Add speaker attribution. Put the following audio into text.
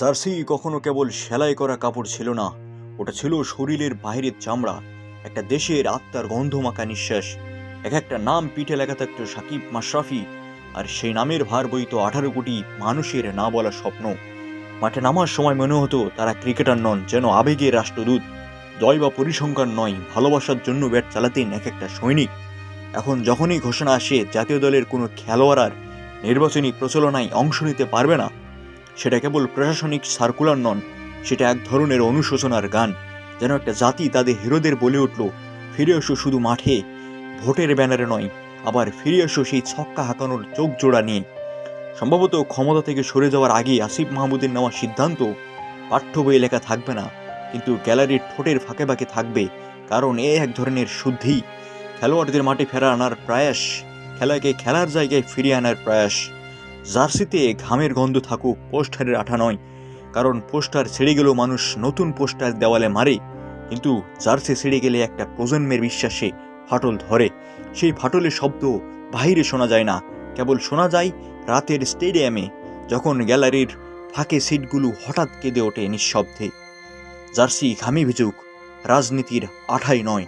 Speaker 1: Jersey কখনো কেবল সেলাই করা কাপড় ছিল না, ওটা ছিল শরীরের বাইরের চামড়া, একটা দেশের আত্মার গন্ধমাখা নিঃশ্বাস। এক একটা নাম পিঠে লেখা থাকতো সাকিব মাশরাফি, আর সেই নামের ভার বইতো আঠারো কোটি মানুষের না বলা স্বপ্ন। মাঠে নামার সময় মনে হতো তারা ক্রিকেটার নন, যেন আবেগের রাষ্ট্রদূত। জয় বা পরিসংখ্যান নয়, ভালোবাসার জন্য ব্যাট চালাতেন এক একটা সৈনিক। এখন যখনই ঘোষণা আসে, জাতীয় দলের কোনো খেলোয়াড় আর নির্বাচনী প্রচলনায় অংশ নিতে পারবে না সেটা কেবল প্রশাসনিক সার্কুলার নন, সেটা এক ধরনের অনুশোচনার গান। যেন একটা জাতি তাদের হিরোদের বলে উঠল, ফিরে এসো শুধু মাঠে, ভোটের ব্যানারে নয়, আবার ফিরে এসো সেই ছক্কা হাঁকানোর চোখ জোড়া নিয়ে। সম্ভবত ক্ষমতা থেকে সরে যাওয়ার আগে আসিফ মাহমুদের নেওয়া সিদ্ধান্ত পাঠ্য বইয়ে লেখা থাকবে না, কিন্তু গ্যালারির ঠোঁটের ফাঁকে ফাঁকে থাকবে, কারণ এ এক ধরনের শুদ্ধি। খেলোয়াড়দের মাঠে ফেরা আনার প্রয়াস, খেলাকে খেলার জায়গায় ফিরিয়ে আনার প্রয়াস। জার্সিতে ঘামের গন্ধ থাকুক পোস্টারের আঠা নয়। কারণ পোস্টার ছেড়ে গেলেও মানুষ নতুন পোস্টার দেওয়ালে মারে। কিন্তু জার্সি ছেড়ে গেলে একটা প্রজন্মের বিশ্বাসে ফাটল ধরে। সেই ফাটলের শব্দ বাইরে শোনা যায় না। কেবল শোনা যায় রাতের স্টেডিয়ামে, যখন গ্যালারির ফাঁকে সিটগুলো হঠাৎ কেঁদে ওঠে নিঃশব্দে। জার্সি ঘামে ভিজুক, রাজনীতির আঠাই নয়।